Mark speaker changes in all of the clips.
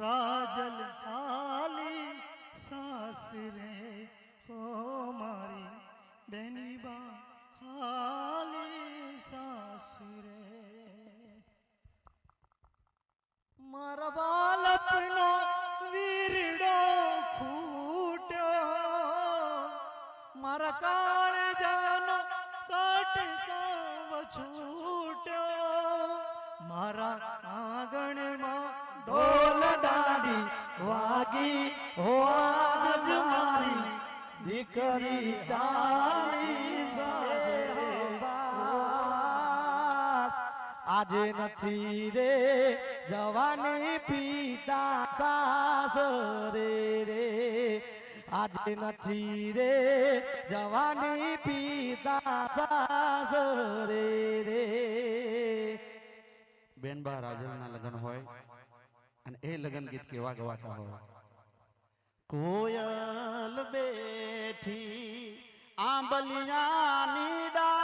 Speaker 1: રાજલ હાલી સાસરે, હો મારી બેની બા હાલી સાસરે. મારા બાલકનો વીરડો ખૂટ્યો, મારા કાળજાનો કટકાવ છૂટ્યો, મારા વાગી હો આજ મારી દીકરી ચાલી
Speaker 2: આજે નથી રે જવાની પિતા સાસ રે આજે નથી રે જવાની પિતા સાસ રે
Speaker 3: બેનબા રાજલના લગ્ન હોય? અને એ લગ્ન ગીત કેવા ગવાતા હોય? કોયલ બેઠી આંબલિયાની ડાળ.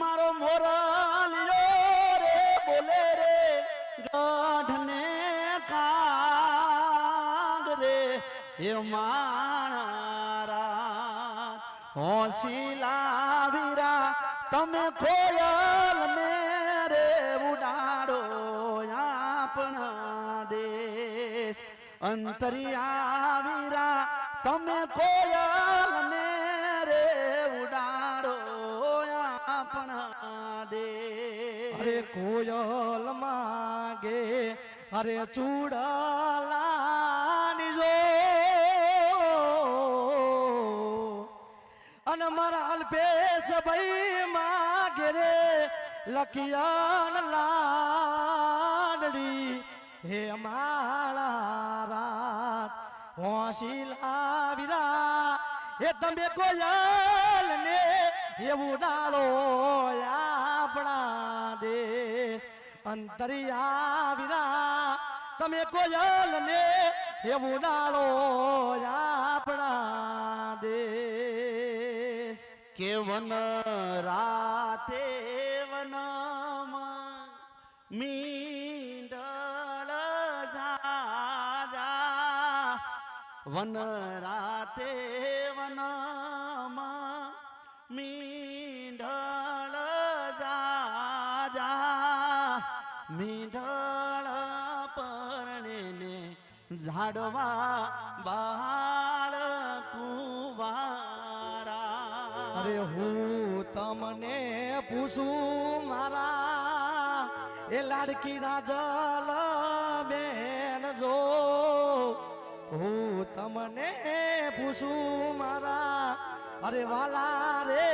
Speaker 3: મારો મોરલિયો રે, બોલે રે, ગઢને કાગ રે, એ માણારા. હોશીલા વીરા તમે કોયલ ને રે ઉડાડો આપણા દેશ. અંતરિયા વીરા તમે કોયલ ને રે ઉડાડો આપણા દેશ.
Speaker 2: અરે કોયલ માગે, અરે ચૂડલાની જો. અને મારા અલ્પેશ ભાઈ લખિયાન લાડડી. હે માળા રાત હોશી લાવીરા. એ તમે કોયલ ને એવું ડાળો આપણા દે અંતરિયાવીરા તમે કોયલ ને એવું ડાળો આપણા દેશ.
Speaker 3: કેવન રાતે मींडळ वन राते वनमा मींढळ जाजा मींढळ झाडवा बाळ कुवारा.
Speaker 2: अरे हो तमने पुसू मारा. એ લાડકી રાજલ બેન જો, હું તમને પૂછું મારા, અરે વાલા રે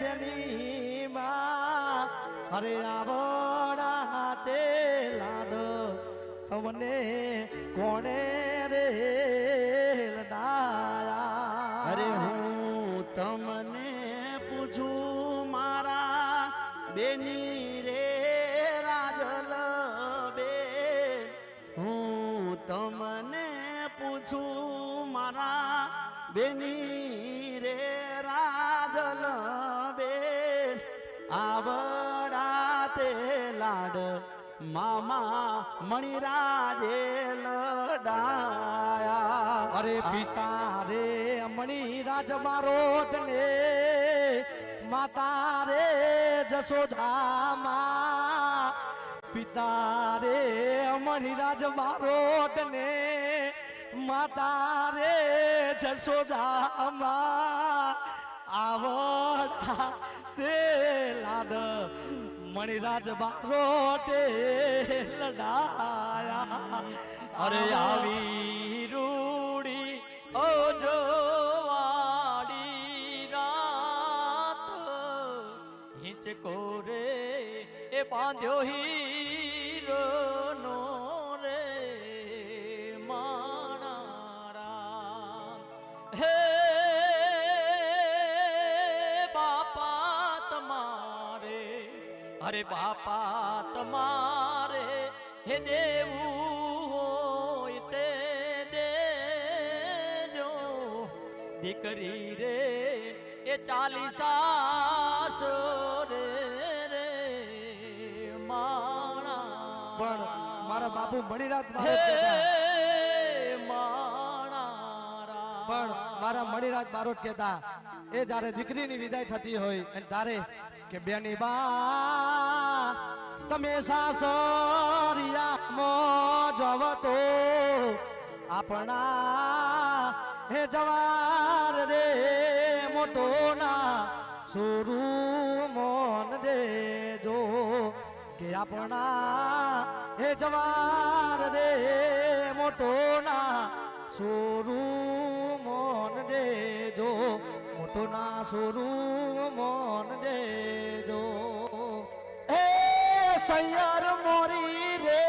Speaker 2: બેની માં અરે આવડા હાથે લાડ, તમને કોણે રે
Speaker 3: અરે હું તમને પૂછું મારા બેની રે બેની રે રાજલ બેન, આવડા તે લાડ, મામા મણિરાજે લડાયા.
Speaker 2: અરે પિતા રે, મણિરાજ મારો ને માતા રે જશોદામાં. પિતા રે, મણિરાજ મારો ને માતા રે જશોદામાં આવડા તે લાદ મણિરાજ બારોટે લડાયા. અરે આવી. રૂડી ઓ જોવાડી રાત હિંચકો રે એ બાંધ્યો હીરો. અરે બાપા તમારે હે દેવું હોય તે દેજો. દીકરી રે એ ચાલીસાસો રે રે માણા. પણ મારા બાપુ કહેતા
Speaker 4: હે
Speaker 2: પણ મારા મણિરાજ બારોટ કહેતા, એ જ્યારે દીકરીની વિદાય થતી હોય, અને તારે કે બેની બા, તમે સાસરિયામાં જવતો આપણા હે જવાર રે મોટો ના સોરું મોન દેજો કે આપણા હે જવાર રે મોટો ના સુરુ મોન દેજો મોટો ના સુરુ મોન દેજો. એ સૈયર મોરી રે